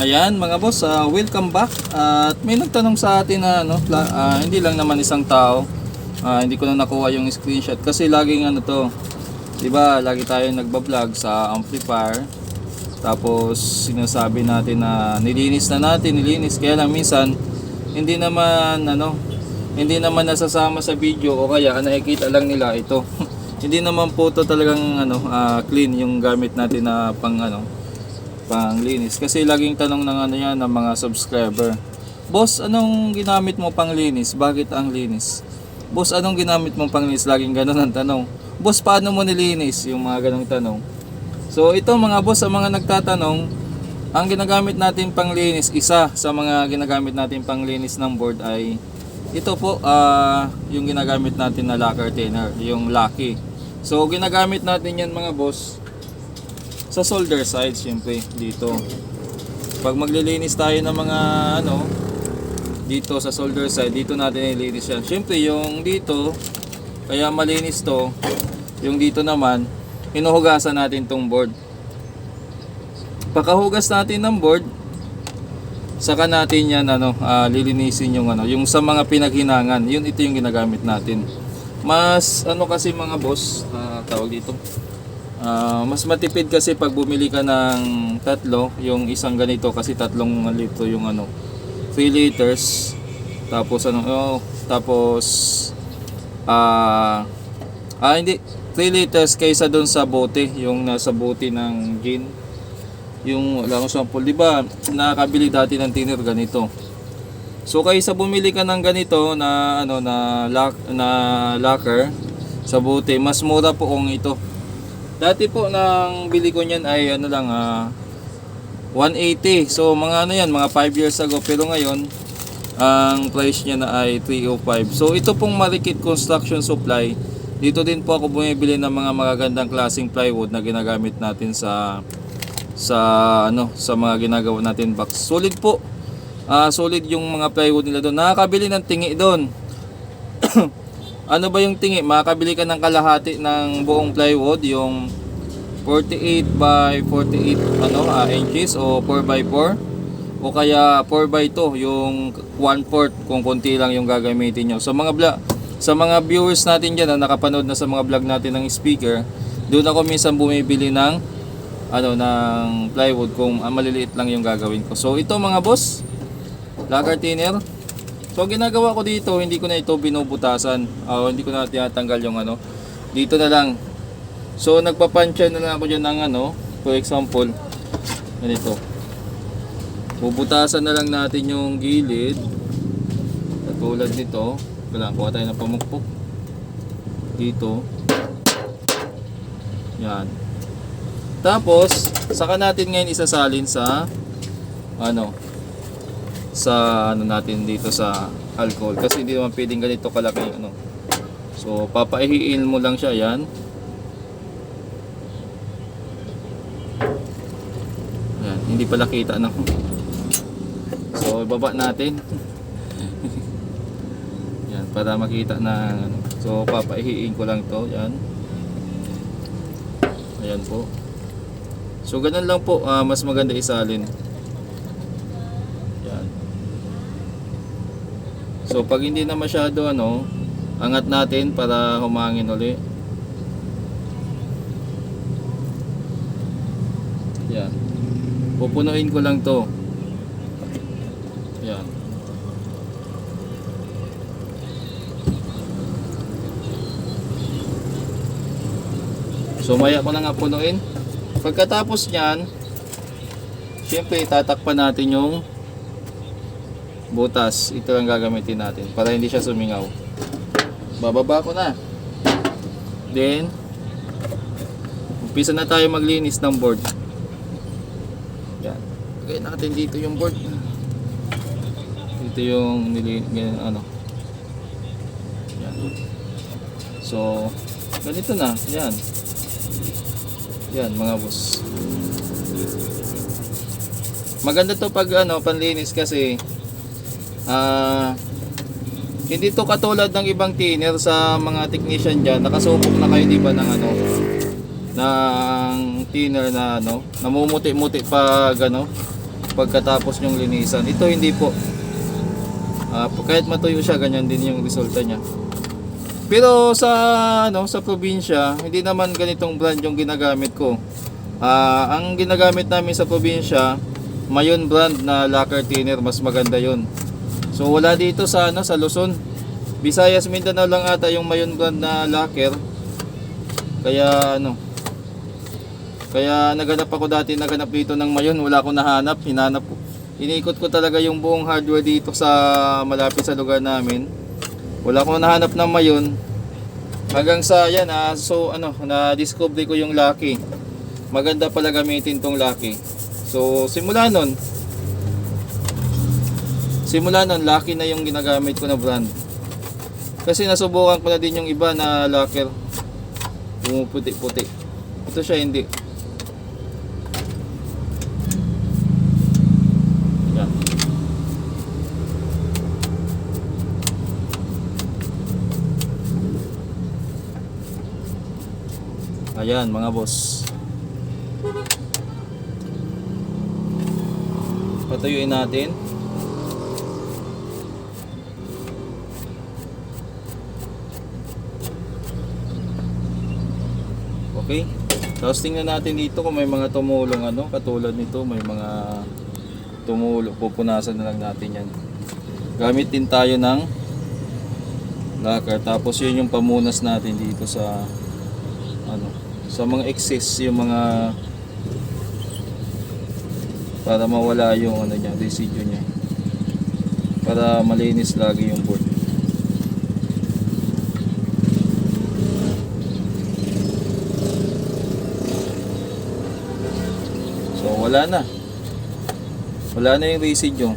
Ayan mga boss, ah, welcome back. At may nagtanong sa atin na ano, ah, hindi lang naman isang tao. Ah, hindi ko na nakuha yung screenshot kasi laging ano to. 'Di ba? Lagi tayo nagba-vlog sa amplifier. Tapos sinasabi natin na nilinis na natin, nilinis kaya lang minsan hindi naman ano, hindi naman nasasama sa video o kaya nakikita lang nila ito. hindi naman po to talagang ano, ah, clean yung gamit natin na pang ano, panglinis. Kasi laging tanong ng ano yan ng mga subscriber. Boss, anong ginamit mo panglinis? Bakit ang linis? Boss, anong ginamit mo panglinis? Laging ganun ang tanong. Boss, paano mo nilinis? Yung mga ganong tanong. So ito mga boss, sa mga nagtatanong, ang ginagamit natin panglinis, isa sa mga ginagamit natin panglinis ng board ay ito po, ah, yung ginagamit natin na lacquer thinner, yung Lucky. So ginagamit natin yan mga boss, sa solder side syempre dito. Pag maglilinis tayo ng mga ano dito sa solder side dito natin nililinis yan. Syempre yung dito kaya malinis to. Yung dito naman hinuhugasan natin tong board. Pagkahugas natin ng board saka natin yan ano ah, lilinisin yung ano yung sa mga pinaghinangan. Yun ito yung ginagamit natin. Mas ano kasi mga boss ah, tawag dito Ah, mas matipid kasi pag bumili ka ng tatlo, yung isang ganito kasi tatlong litro yung ano, 3 liters. Tapos ano, oh, tapos ah ah hindi 3 liters kaysa doon sa bote, yung nasa bote ng gin. Yung wala akong sample, di ba? Nakakabili dati ng tiner ganito. So kaysa bumili ka ng ganito na ano na lock na lacquer sa bote, mas mura po kung ito. Dati po nang bili ko niyan ay ano lang ah 180. So mga ano yan, mga 5 years ago pero ngayon ang price niya na ay 305. So ito pong Marikit Construction Supply. Dito din po ako bumibili ng mga magagandang klaseng plywood na ginagamit natin sa sa ano sa mga ginagawa natin box. Solid po. Ah solid yung mga plywood nila doon. Nakakabili ng tingi doon. ano ba yung tingi? Makakabili ka ng kalahati ng buong plywood, yung 48 by 48 ano, ah, inches o 4 by 4 o kaya 4 by 2 yung 1 fourth kung konti lang yung gagamitin nyo. Sa mga vlog, sa mga viewers natin dyan na nakapanood na sa mga vlog natin ng speaker, doon ako minsan bumibili ng ano ng plywood kung ah, maliliit lang yung gagawin ko. So ito mga boss, lacquer thinner, So ginagawa ko dito, hindi ko na ito binubutasan. Ah, hindi ko na tinatanggal yung ano. Dito na lang. So nagpapansya na lang ako diyan ng ano, for example, ganito. Bubutasan na lang natin yung gilid. Katulad nito. Kailangan kuha tayo ng pamukpok. Dito. Yan. Tapos, saka natin ngayon isasalin sa ano, sa ano natin dito sa alcohol. Kasi hindi naman pwedeng ganito kalaki ano. So papaihiin mo lang siya yan. Yan hindi pala kita na so baba natin. Yan para makita na ano. so papaihiin ko lang to yan. Ayan po. So ganun lang po ah, mas maganda isalin yan. So pag hindi na masyado ano, angat natin para humangin uli. Yan. Pupunuin ko lang to. Yan. So maya ko na nga punuin. Pagkatapos niyan, Siyempre, tatakpan natin yung butas. Ito lang gagamitin natin para hindi siya sumingaw. Bababa ko na. Then, umpisa na tayo maglinis ng board. Yan. Lagay natin dito yung board. Dito yung nili, ganyan, ano. Yan. So, ganito na. Yan. Yan, mga boss. Maganda to pag ano, panlinis kasi ah hindi to katulad ng ibang thinner sa mga technician diyan. Nakasubok na kayo di ba ng ano ng thinner na ano, namumuti-muti pag ano, pagkatapos nyong linisan. Ito hindi po. Ah, kahit matuyo siya, ganyan din yung resulta niya. Pero sa ano sa probinsya, hindi naman ganitong brand yung ginagamit ko. Ah, ang ginagamit namin sa probinsya, Mayon brand na lacquer thinner, mas maganda 'yon. So wala dito sa ano sa Luzon. Visayas Mindanao lang ata yung Mayon brand na lacquer. Kaya ano Kaya naganap ako dati, naganap dito ng Mayon, wala akong nahanap, hinanap ko. Iniikot ko talaga yung buong hardware dito sa malapit sa lugar namin. Wala akong nahanap ng Mayon. Hanggang sa yan, ah, so ano, na-discover ko yung Lucky. Maganda pala gamitin tong Lucky. So simula nun, simula nun, Lucky na yung ginagamit ko na brand. Kasi nasubukan ko na din yung iba na lacquer. Pumuputi-puti. Ito siya hindi. Yan. Ayan mga boss. Patuyuin natin. Okay. Tapos tingnan natin dito kung may mga tumulong ano, katulad nito, may mga tumulong. Pupunasan na lang natin yan. Gamit din tayo ng lacquer. Tapos yun yung pamunas natin dito sa ano, sa mga excess, yung mga para mawala yung ano niya, residue niya. Para malinis lagi yung board. So wala na. Wala na yung residue.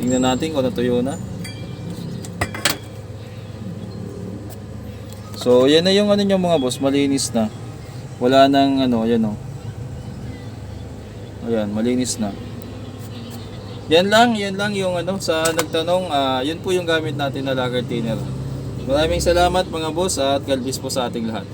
Tingnan natin kung natuyo na. So, yan na yung ano nyo mga boss, malinis na. Wala nang ano, ayan o. Ayan, malinis na. Yan lang, yan lang yung ano sa nagtanong, ah, yun po yung gamit natin na lager thinner. Maraming salamat mga boss at galbis po sa ating lahat.